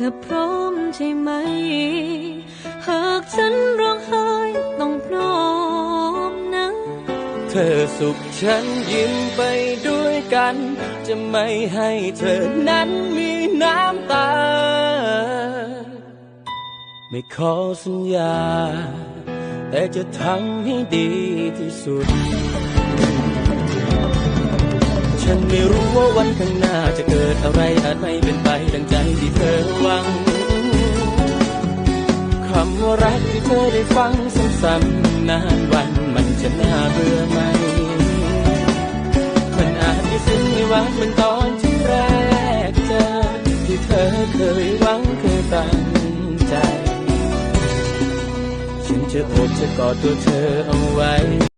ธอพร้อมใช่ไหม หากฉันร้องไห้ต้องพร้อมนะ เธอสุขฉันยิ้มไปด้วยกัน จะไม่ให้เธอนั้นมีน้ำตา ไม่ขอสัญญา แต่จะทำให้ดีที่สุด ฉันไม่รู้ว่าวันข้างหน้าจะเกิดอะไรอาจไม่ ดังใจที่เธอหวัง คำว่ารักที่เธอได้ฟังซ้ำๆนานวันมันจะน่าเบื่อไหม มันอาจจะซึ้งไม่หวานเหมือนตอนที่แรกเจอ ที่เธอเคยหวังเคยตั้งใจ ฉันจะโอบจะกอดตัวเธอเอาไว้